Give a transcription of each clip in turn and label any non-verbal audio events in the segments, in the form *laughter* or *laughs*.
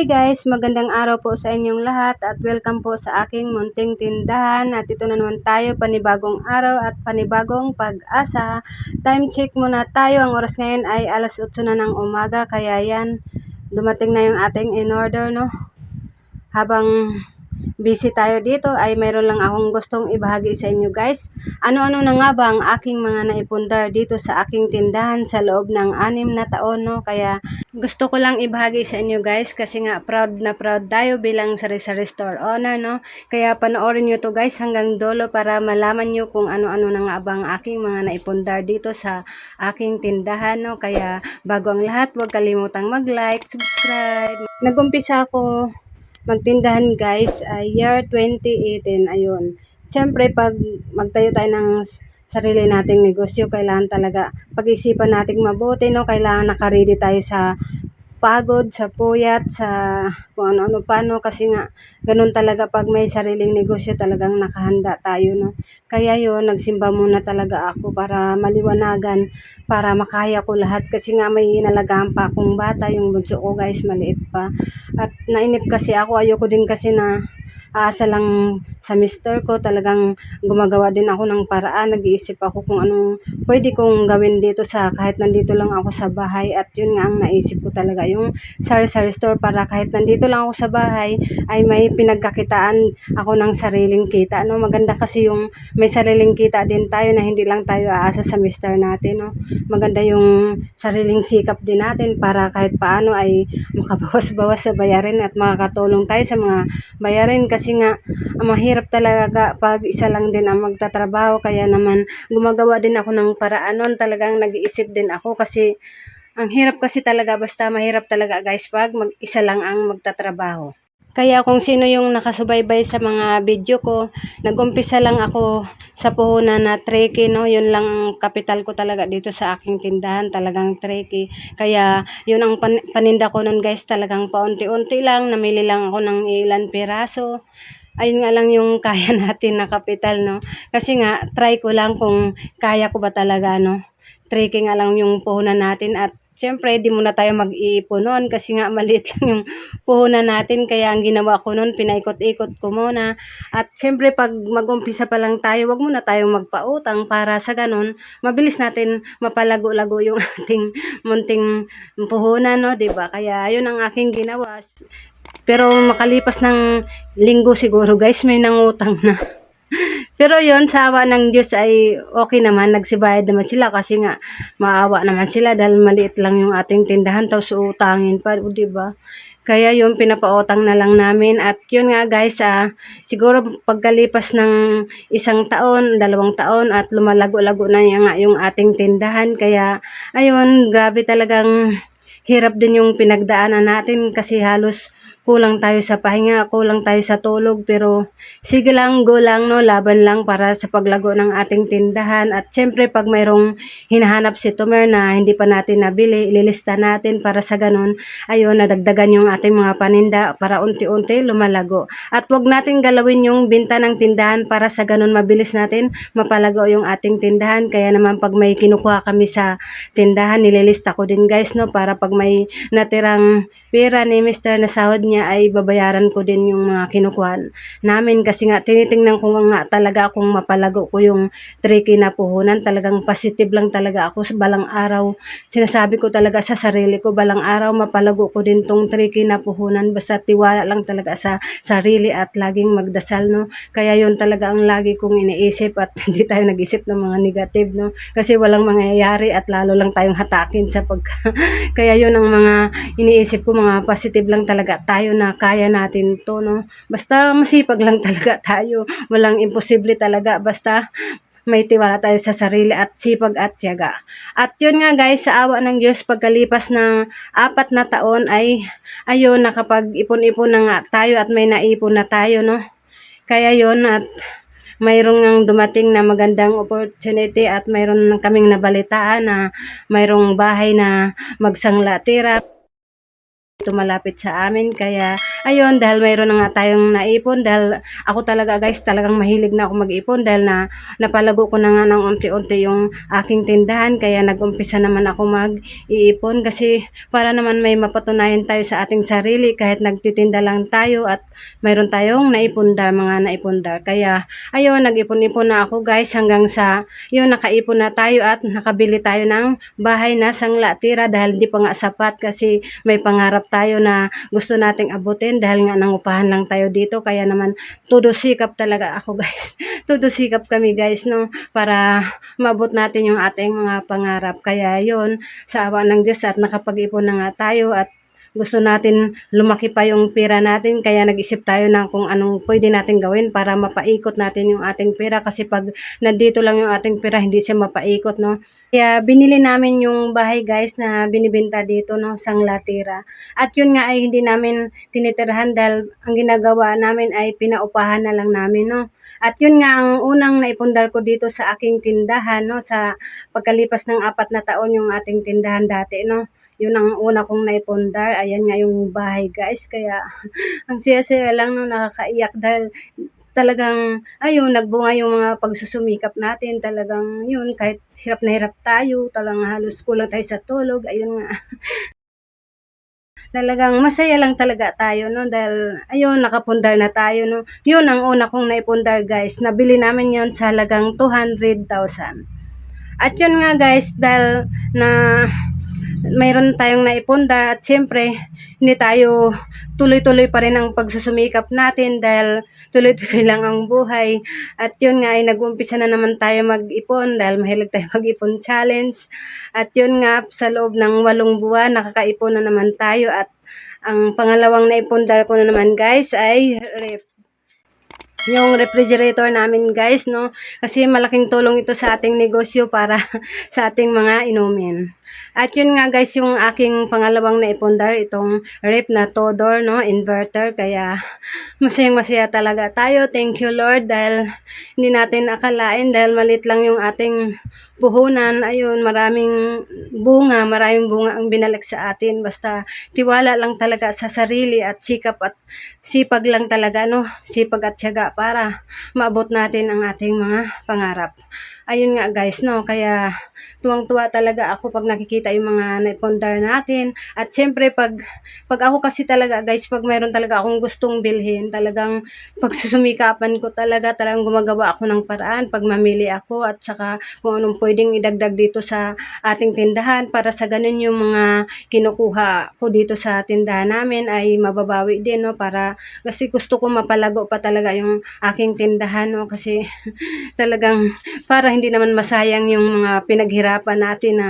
Hi guys, magandang araw po sa inyong lahat at welcome po sa aking munting tindahan at ito na naman tayo panibagong araw at panibagong pag-asa. Time check muna tayo, ang oras ngayon ay alas 8 na ng umaga kaya yan dumating na yung ating in order no. Habang busy tayo dito ay mayroon lang akong gustong ibahagi sa inyo guys. Ano-ano na nga ba ang aking mga naipundar dito sa aking tindahan sa loob ng anim na taon no. Kaya gusto ko lang ibahagi sa inyo guys kasi nga proud na proud tayo bilang sari-sari store owner no. Kaya panoorin nyo to guys hanggang dulo para malaman nyo kung ano-ano na nga ba ang aking mga naipundar dito sa aking tindahan no. Kaya bago ang lahat huwag kalimutang mag-like, subscribe. Nagumpisa ako magtindahan guys ay year 2018 ayun. Siyempre pag magtayo tayo ng sarili nating negosyo kailangan talaga pag-isipan nating mabuti no? Kailangan nakaready tayo sa pagod sa puyat sa kung ano-ano pa no kasi nga ganun talaga pag may sariling negosyo talagang nakahanda tayo no? Kaya yun nagsimba muna talaga ako para maliwanagan para makaya ko lahat. Kasi nga may inalagaan pa akong bata yung bunso ko guys maliit pa. At nainip kasi ako, ayoko din kasi na aasa lang sa mister ko. Talagang gumagawa din ako ng paraan. Nag-iisip ako kung anong pwede kong gawin dito sa kahit nandito lang ako sa bahay. At yun nga ang naisip ko talaga yung sari-sari store para kahit nandito lang ako sa bahay ay may pinagkakitaan ako ng sariling kita. No? Maganda kasi yung may sariling kita din tayo na hindi lang tayo aasa sa mister natin. No? Maganda yung sariling sikap din natin para kahit paano ay makabawas-bawas sa bayarin at makakatulong tayo sa mga bayarin kasi nga ang mahirap talaga pag isa lang din ang magtatrabaho. Kaya naman gumagawa din ako ng paraan. Nun talagang nag-iisip din ako kasi ang hirap kasi talaga. Basta mahirap talaga guys pag mag-isa lang ang magtatrabaho. Kaya kung sino yung nakasubaybay sa mga video ko, nag-umpisa lang ako sa puhunan na treke, no? Yun lang ang kapital ko talaga dito sa aking tindahan, talagang treke. Kaya yun ang pan- paninda ko nun guys, talagang paunti-unti lang, namili lang ako ng ilan piraso. Ayun nga lang yung *laughs* kaya natin na kapital, no? Kasi nga, try ko lang kung kaya ko ba talaga, no? Treke nga lang yung puhunan natin at Siyempre, di muna tayo mag-iipon kasi nga maliit lang yung puhunan natin. Kaya ang ginawa ko noon, pinaikot-ikot ko muna. At siyempre, pag mag-umpisa pa lang tayo, wag muna tayong magpautang para sa ganun, mabilis natin mapalago-lago yung *laughs* ating munting puhunan, no? ba Kaya yun ang aking ginawa. Pero makalipas ng linggo siguro guys, may nangutang na. *laughs* Pero yon sa awa ng Diyos ay okay naman, nagsibayad naman sila kasi nga maawa naman sila dahil maliit lang yung ating tindahan tapos utangin pa, o, di ba? Kaya yun, pinapautang na lang namin. At yun nga guys, ah, siguro pagkalipas ng isang taon, dalawang taon at lumalago-lago na yung, yung ating tindahan. Kaya ayun, grabe talagang hirap din yung pinagdaanan natin kasi halos kulang tayo sa pahinga, kulang tayo sa tulog, pero sige lang, go lang, no, laban lang para sa paglago ng ating tindahan. At syempre, pag mayroong hinahanap si Tomer na hindi pa natin nabili, ililista natin para sa ganun, ayun, nadagdagan yung ating mga paninda para unti-unti lumalago. At wag natin galawin yung binta ng tindahan para sa ganun mabilis natin mapalago yung ating tindahan. Kaya naman pag may kinukuha kami sa tindahan, nililista ko din guys, no, para pag may natirang pera ni Mr. na niya ay babayaran ko din yung mga kinukuha namin. Kasi nga tinitingnan ko nga talaga kung mapalago ko yung tricky na puhunan. Talagang positive lang talaga ako sa balang araw. Sinasabi ko talaga sa sarili ko balang araw mapalago ko din tong tricky na puhunan. Basta tiwala lang talaga sa sarili at laging magdasal no? Kaya yun talaga ang lagi kong iniisip at *laughs* hindi tayo nag-isip ng mga negative no? Kasi walang mangyayari at lalo lang tayong hatakin sa pag *laughs* kaya yun ang mga iniisip ko mga positive lang talaga tayo na kaya natin to no basta masipag lang *laughs* talaga tayo walang imposible talaga basta may tiwala tayo sa sarili at sipag at tiyaga. At yun nga guys, sa awa ng Diyos, pagkalipas ng apat na taon ay ayun, nakapag-ipon-ipon na nga tayo at may naipon na tayo, no? Kaya yun at mayroong nang dumating na magandang opportunity at mayroon kaming nabalitaan na mayroong bahay na magsangla tira tumalapit sa amin. Kaya, ayun, dahil mayroon nga tayong naipon, dahil ako talaga guys, talagang mahilig na ako mag-ipon dahil na napalago ko na nga ng unti-unti yung aking tindahan. Kaya nag-umpisa naman ako mag-iipon kasi para naman may mapatunayan tayo sa ating sarili kahit nagtitinda lang tayo at mayroon tayong naipundar, mga naipundar. Kaya, ayun, nag-ipon-ipon na ako guys hanggang sa, yun, nakaipon na tayo at nakabili tayo ng bahay na sangla dahil di pa nga sapat kasi may pangarap tayo na gusto nating abutin dahil nga nangupahan lang tayo dito. Kaya naman todo sikap talaga ako *laughs* guys. Todo sikap kami guys no para maabot natin yung ating mga pangarap. Kaya yon sa awa ng Diyos at nakapag-ipon na nga tayo at gusto natin lumaki pa yung pera natin kaya nag-isip tayo ng kung anong pwede natin gawin para mapaikot natin yung ating pera. Kasi pag nandito lang yung ating pera hindi siya mapaikot no? Kaya binili namin yung bahay guys na binibenta dito no? Sang latira. At yun nga ay hindi namin tinitirhan dahil ang ginagawa namin ay pinaupahan na lang namin no? At yun nga ang unang naipundar ko dito sa aking tindahan no? Sa pagkalipas ng apat na taon yung ating tindahan dati no? Yun ang una kong naipundar. Ayan nga yung bahay guys. Kaya *laughs* ang siya-siya lang no, nakakaiyak dahil talagang ayun nagbunga yung mga pagsusumikap natin. Talagang yun kahit hirap na hirap tayo talagang halos kulang tayo sa tulog. Ayun nga. *laughs* Talagang masaya lang talaga tayo no? Dahil ayun nakapundar na tayo no? Yun ang una kong naipundar guys. Nabili namin yon sa halagang 200,000 at yun nga guys dahil na mayroon tayong naipundar at syempre hindi tayo tuloy-tuloy pa rin ang pagsusumikap natin dahil tuloy-tuloy lang ang buhay. At yun nga ay nag-umpisa na naman tayo mag-ipon dahil mahilig tayo *laughs* mag-ipon challenge. At yun nga sa loob ng walong buwan nakakaipon na naman tayo at ang pangalawang naipundar ko na naman guys ay rep yung refrigerator namin guys no kasi malaking tulong ito sa ating negosyo para *laughs* sa ating mga inumin at yun nga guys yung aking pangalawang naipundar itong rep na Todor no inverter. Kaya *laughs* masayang masaya talaga tayo. Thank you Lord dahil hindi natin akalain dahil malit lang yung ating puhunan. Ayun maraming bunga maraming bunga ang binalik sa atin. Basta tiwala lang talaga sa sarili at sikap at sipag lang talaga no sipag at tiyaga para maabot natin ang ating mga pangarap. Ayun nga guys no kaya tuwang-tuwa talaga ako pag nakikita yung mga naipondar natin. At syempre pag pag ako kasi talaga guys pag mayroon talaga akong gustong bilhin talagang pagsusumikapan ko talaga talagang gumagawa ako ng paraan pag mamili ako at saka kung anong pwedeng idagdag dito sa ating tindahan para sa ganun yung mga kinukuha ko dito sa tindahan namin ay mababawi din no? Para kasi gusto ko mapalago pa talaga yung aking tindahan no? Kasi *laughs* talagang para hindi naman masayang yung mga pinaghirapan natin na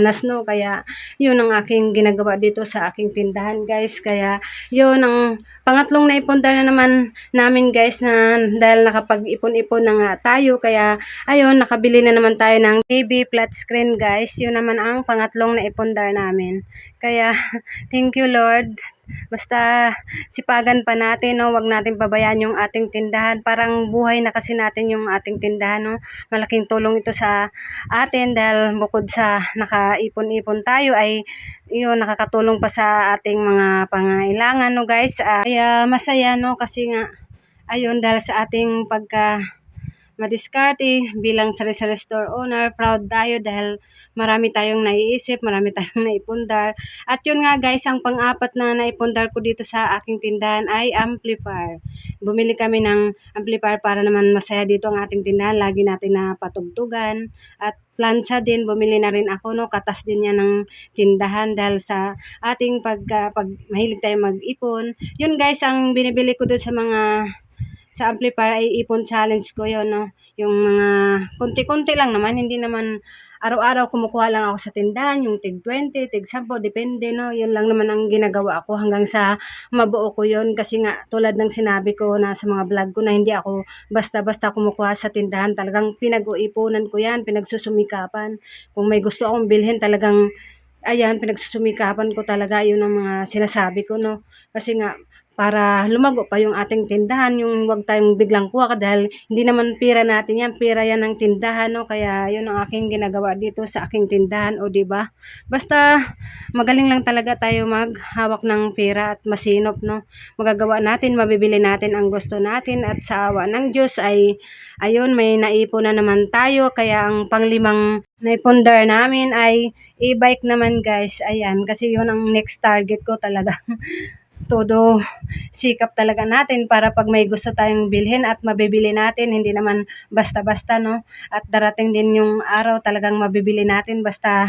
dinanas no? Kaya yun ang aking ginagawa dito sa aking tindahan guys. Kaya yun ang pangatlong naipundar na naman namin guys na dahil nakapag-ipon-ipon na nga tayo. Kaya ayun nakabili na naman tayo ng TV flat screen guys. Yun naman ang pangatlong naipundar namin. Kaya *laughs* thank you Lord Basta sipagan pa natin, no? Wag natin pabayaan yung ating tindahan. Parang buhay na kasi natin yung ating tindahan, no? Malaking tulong ito sa atin dahil bukod sa nakaipon-ipon tayo ay yun, nakakatulong pa sa ating mga pangailangan, no guys. Ah, kaya masaya, no? Kasi nga, ayun, dahil sa ating pagka madiskarte bilang sari-sari store owner. Proud tayo dahil marami tayong naiisip, marami *laughs* tayong naipundar. At yun nga guys, ang pang-apat na naipundar ko dito sa aking tindahan ay amplifier. Bumili kami ng amplifier para naman masaya dito ang ating tindahan. Lagi natin na patugtugan. At plansa din, bumili na rin ako, no? Katas din yan ng tindahan dahil sa ating pag, ah, pag mahilig tayo mag-ipon. Yun guys, ang binibili ko doon sa mga sa amplifier ay ipon challenge ko yon no? Yung mga konti-konti lang naman hindi naman araw-araw kumukuha lang ako sa tindahan yung tig 20 tig 10 depende no? Yun lang naman ang ginagawa ko hanggang sa mabuo ko yon kasi nga tulad ng sinabi ko na sa mga vlog ko na hindi ako basta-basta kumukuha sa tindahan talagang pinag-uipunan ko yan pinagsusumikapan. Kung may gusto akong bilhin talagang ayan pinagsusumikapan ko talaga yun ang mga sinasabi ko no? Kasi nga para lumago pa yung ating tindahan, yung wag tayong biglang kuha dahil hindi naman pira natin yan, pira yan ng tindahan, no? Kaya yun ang aking ginagawa dito sa aking tindahan, o ba? Basta magaling lang talaga tayo maghawak ng pera at masinop, no? Magagawa natin, mabibili natin ang gusto natin at sa awa ng Diyos ay ayun, may naipon na naman tayo. Kaya ang panglimang naipundar namin ay e-bike naman guys. Ayan, kasi yun ang next target ko talaga. *laughs* todo sikap talaga natin para pag may gusto tayong bilhin at mabibili natin, hindi naman basta-basta, no? At darating din yung araw talagang mabibili natin basta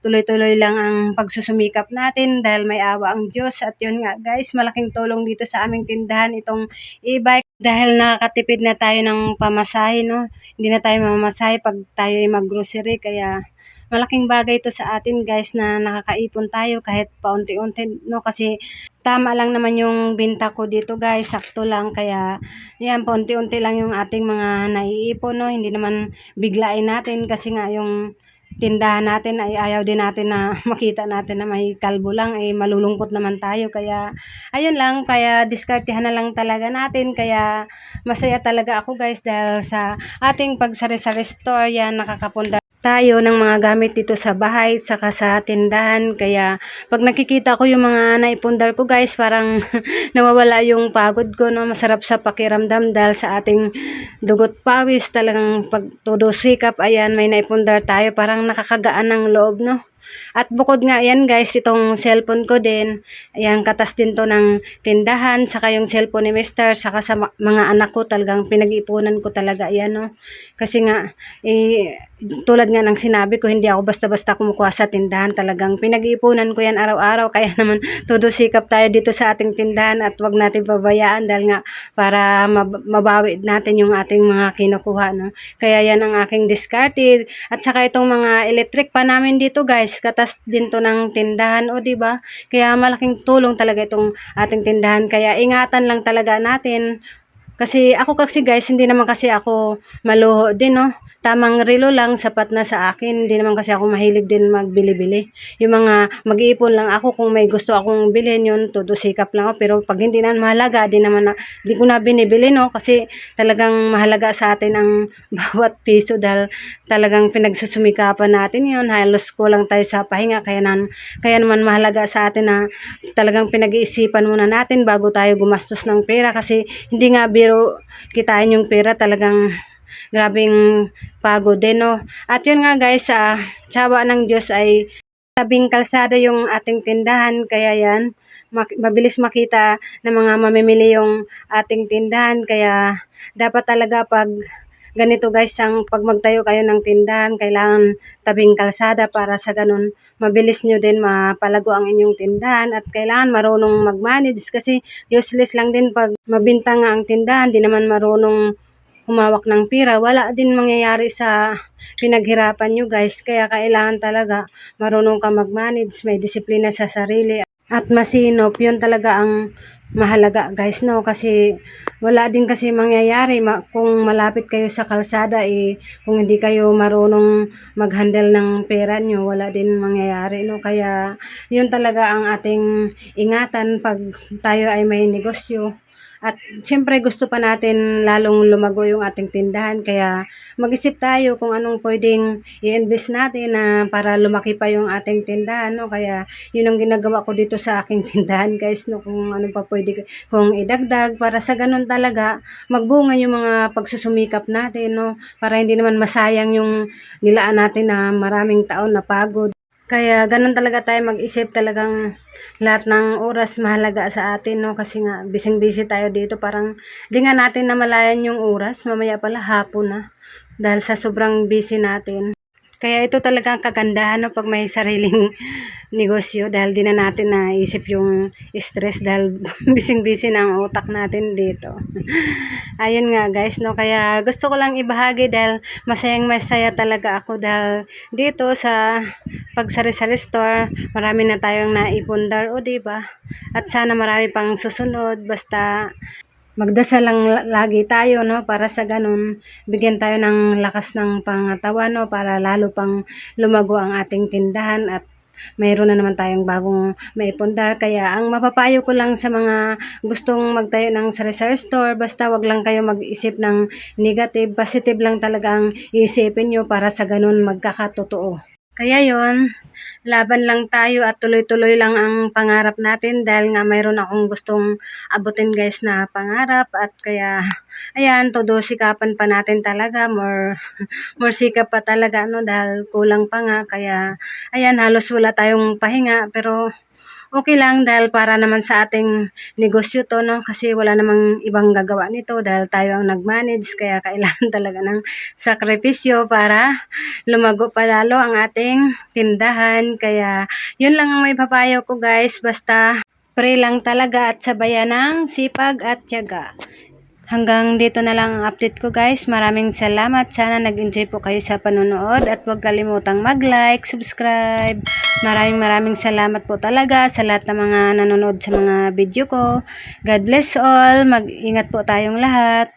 tuloy-tuloy lang ang pagsusumikap natin dahil may awa ang Diyos. At yun nga guys, malaking tulong dito sa aming tindahan itong e-bike dahil nakakatipid na tayo ng pamasahe, no? Hindi na tayo mamasahe pag tayo ay mag-grocery kaya malaking bagay to sa atin guys na nakakaipon tayo kahit paunti-unti no? Kasi tama lang naman yung binta ko dito guys. Sakto lang. Kaya yan paunti-unti lang yung ating mga naiipon no? Hindi naman biglain natin kasi nga yung tindahan natin ay ayaw din natin na *laughs* makita natin na may kalbo lang ay malulungkot naman tayo. Kaya ayun lang. Kaya diskartehan na lang talaga natin. Kaya masaya talaga ako guys dahil sa ating pagsari-sari store. Yan nakakapunda tayo ng mga gamit dito sa bahay saka sa tindahan. Kaya pag nakikita ko yung mga naipundar ko guys parang *laughs* nawawala yung pagod ko no? Masarap sa pakiramdam dahil sa ating dugot pawis. Talagang pag todo sikap ayan may naipundar tayo. Parang nakakagaan ng loob no at bukod nga yan guys, itong cellphone ko din, ayan katas din to ng tindahan, saka yung cellphone ni Mister, saka sa mga anak ko talagang pinag-ipunan ko talaga yan no. Kasi nga, eh, tulad nga ng sinabi ko, hindi ako basta-basta kumukuha sa tindahan, talagang pinag-ipunan ko yan araw-araw, kaya *laughs* naman todo sikap tayo dito sa ating tindahan at wag natin pabayaan dahil nga para mab- mabawi natin yung ating mga kinukuha no. Kaya yan ang aking discarded at saka itong mga electric pa namin dito guys, katas din to ng tindahan o di ba? Kaya malaking tulong talaga itong ating tindahan. Kaya ingatan lang talaga natin kasi ako kasi guys, hindi naman kasi ako maluho din, no? Tamang relo lang, sapat na sa akin. Hindi naman kasi ako mahilig din magbili-bili. Yung mga mag-iipon lang ako kung may gusto akong bilhin yun, todo sikap lang ako. Pero pag hindi na mahalaga, di naman na, di ko na binibili, no? Kasi talagang mahalaga sa atin ang *laughs* bawat piso dahil talagang pinagsusumikapan natin yun. Halos kulang tayo sa pahinga. Kaya, nan, kaya naman mahalaga sa atin na talagang pinag-iisipan muna natin bago tayo gumastos ng pera. Kasi hindi nga kitain yung pera talagang grabing pagod din, no? At yun nga guys, sa tsawa ng Diyos ay tabing kalsada yung ating tindahan, kaya yan, mak- mabilis makita ng mga mamimili yung ating tindahan, kaya dapat talaga pag ganito guys, ang pag magtayo kayo ng tindahan, kailangan tabing kalsada para sa ganun mabilis nyo din mapalago ang inyong tindahan at kailangan marunong mag-manage kasi useless lang din pag mabinta nga ang tindahan, di naman marunong humawak ng pira, wala din mangyayari sa pinaghirapan nyo guys. Kaya kailangan talaga marunong ka mag-manage, may disiplina sa sarili at masinop. Yun talaga ang mahalaga guys no? Kasi wala din kasi mangyayari. Ma- kung malapit kayo sa kalsada eh kung hindi kayo marunong mag-handle ng pera nyo wala din mangyayari no? Kaya yun talaga ang ating ingatan pag tayo ay may negosyo at siyempre gusto pa natin lalong lumago yung ating tindahan. Kaya mag-isip tayo kung anong pwedeng i-invest natin na para lumaki pa yung ating tindahan no? Kaya yun ang ginagawa ko dito sa aking *laughs* tindahan guys no? Kung ano pa pwede kung idagdag para sa ganun talaga magbunga yung mga pagsusumikap natin no? Para hindi naman masayang yung nilaan natin na maraming taon na pagod kaya ganun talaga tayo mag-isip talagang lahat ng oras mahalaga sa atin, no? Kasi nga, bising-busy tayo dito. Parang, di nga natin namalayan yung oras. Mamaya pala hapon na. Dahil sa sobrang busy natin. Kaya ito talaga ang kagandahan no, pag may sariling *laughs* negosyo dahil di na natin naisip yung stress dahil *laughs* bising-busy na utak natin dito. *laughs* Ayun nga guys, no, kaya gusto ko lang ibahagi dahil masayang masaya talaga ako dahil dito sa pagsari-sari store, marami na tayong naipundar o ba? At sana marami pang susunod basta magdasal lang la- lagi tayo no para sa ganun bigyan tayo ng lakas ng pangatawan no para lalo pang lumago ang ating tindahan at mayroon na naman tayong bagong maipundar. Kaya ang mapapayo ko lang sa mga gustong magtayo ng sari-sari store, basta wag lang kayo mag-isip ng negative, positive lang talaga ang iisipin nyo para sa ganun magkakatotoo. Kaya yon laban lang tayo at tuloy-tuloy lang ang pangarap natin dahil nga mayroon akong gustong abutin guys na pangarap at kaya ayan, todo sikapan pa natin talaga, more, *laughs* more sikap pa talaga no dahil kulang pa nga. Kaya ayan, halos wala tayong pahinga pero okay lang dahil para naman sa ating negosyo to no kasi wala namang ibang gagawa nito dahil tayo ang nag-manage kaya *laughs* kailangan talaga ng sakripisyo para lumago pa lalo ang ating tindahan. Kaya, yun lang ang may papayo ko guys. Basta, pray lang talaga at sabayan ng sipag at tiyaga. Hanggang dito na lang ang update ko guys. Maraming salamat. Sana nag-enjoy po kayo sa panonood at huwag kalimutang mag-like, subscribe. Maraming maraming salamat po talaga sa lahat ng mga nanonood sa mga video ko. God bless all. Mag-ingat po tayong lahat.